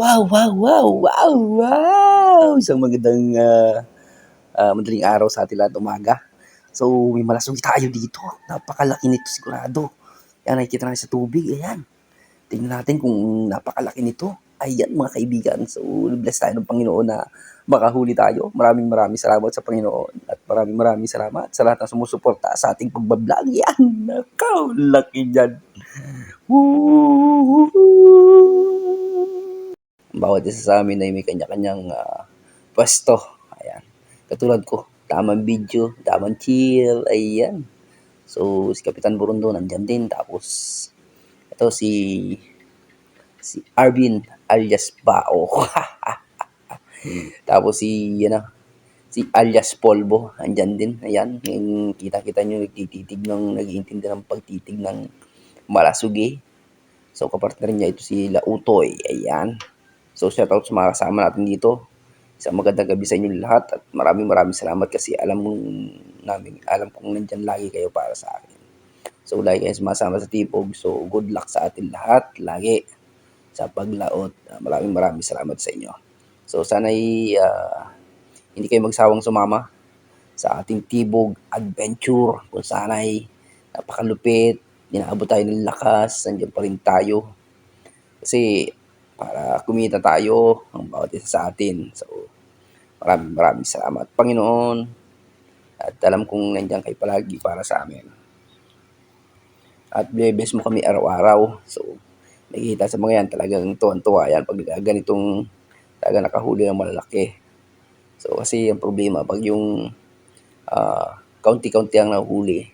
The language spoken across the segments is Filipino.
Wow, wow, wow, wow, wow! Isang magandang ah, ah, madaling araw sa ating lahat umaga. So, may malasong tayo dito. Napakalaki nito sigurado. Yan, nakikita natin sa tubig. Ayan. Tingnan natin kung napakalaki nito. Ayan, mga kaibigan. So, bless tayo ng Panginoon na makahuli tayo. Maraming maraming salamat sa Panginoon. At maraming maraming salamat sa lahat ng sumusuporta sa ating pagbablog. Yan, nakaw, laki dyan. Woo! Bawat isa sa amin ay may kanya-kanyang ah, pwesto. Ayan. Katulad ko, tamang video, tamang chill, ayan. So, si Kapitan Burundo nandyan din. Tapos, ito si si Arvin alias Bao. Tapos si, ano, si alias Polvo, andyan din. Ayan, yung kita-kita nyo, nagtititig ng, nag-iintindi ng pagtitig ng malasugi. So, kapartner niya ito si Lautoy. Ayan. So, shoutout sa mga kasama natin dito. Isang magandang gabi sa inyo lahat at maraming maraming salamat kasi alam mo namin, alam kong nandyan lagi kayo para sa akin. So, lagi kayo sumasama sa Tipog. So, good luck sa atin lahat. Lagi sa paglaot. Maraming maraming salamat sa inyo. So, sana'y uh, hindi kayo magsawang sumama sa ating Tibog Adventure kung sana'y napakalupit, inaabot tayo ng lakas, nandiyan pa rin tayo. Kasi para kumita tayo ang bawat isa sa atin. So, maraming maraming salamat Panginoon at alam kong nandiyan kayo palagi para sa amin. At bless mo kami araw-araw. So, nakikita sa mga yan talagang tuwan-tuwa yan pag ganitong talaga nakahuli ng malalaki. So, kasi ang problema pag yung uh, kaunti-kaunti ang nahuli.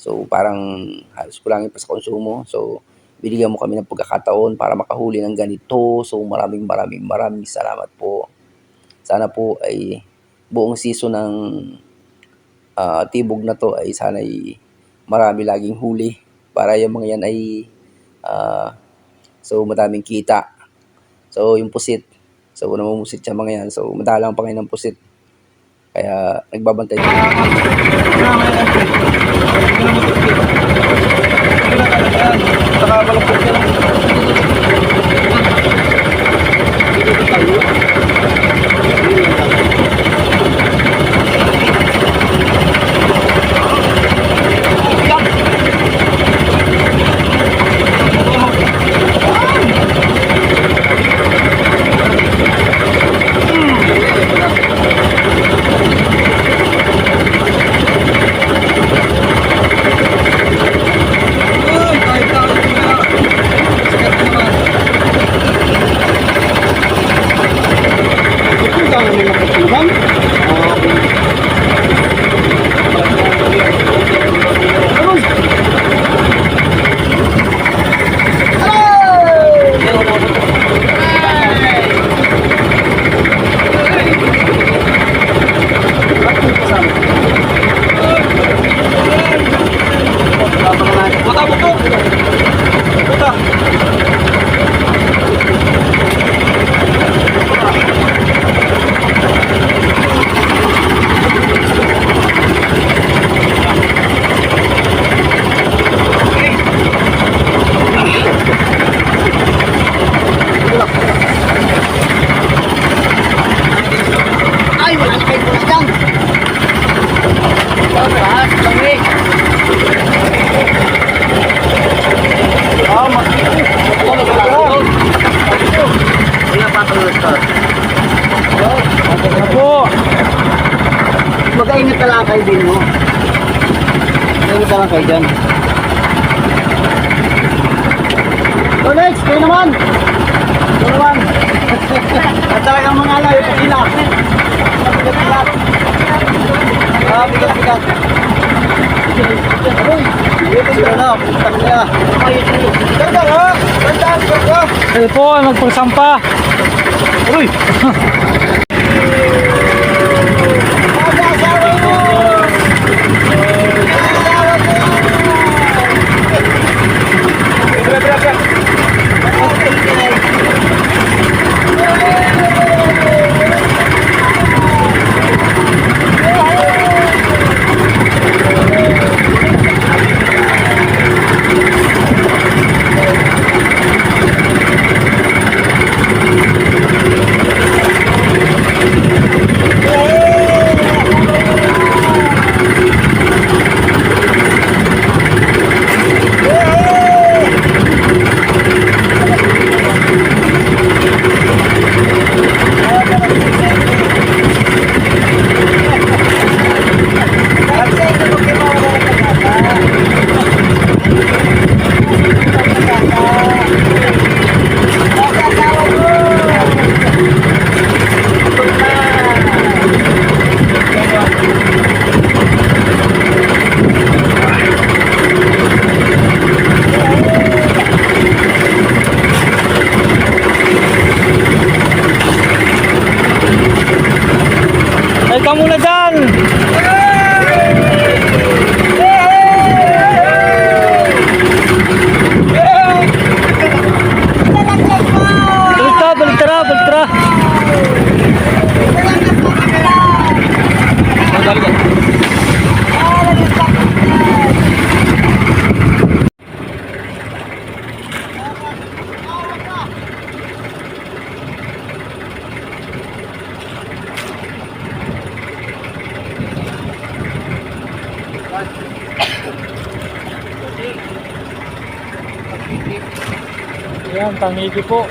So, parang halos kulangin pa sa konsumo. So, binigyan mo kami ng pagkakataon para makahuli ng ganito. So maraming maraming maraming salamat po. Sana po ay buong season ng uh, tibog na to ay sana ay marami laging huli para yung mga yan ay uh, so madaming kita. So yung pusit. So namumusit siya mga yan. So madalang pa ng pusit. Kaya nagbabantay. Nakakalapot ka lang. Dito tayo. Mag-aingat ka lang kayo din mo. Mag-aingat ka lang kayo dyan. So next, kayo naman. Kayo naman. At talagang mga alaw, yung pagkila. Bigat-bigat. Ah, bigat-bigat. Aroy, sila na, putak niya. Ganda ka, ganda, po ay magpagsampa. Uy! Yan, tangigi po.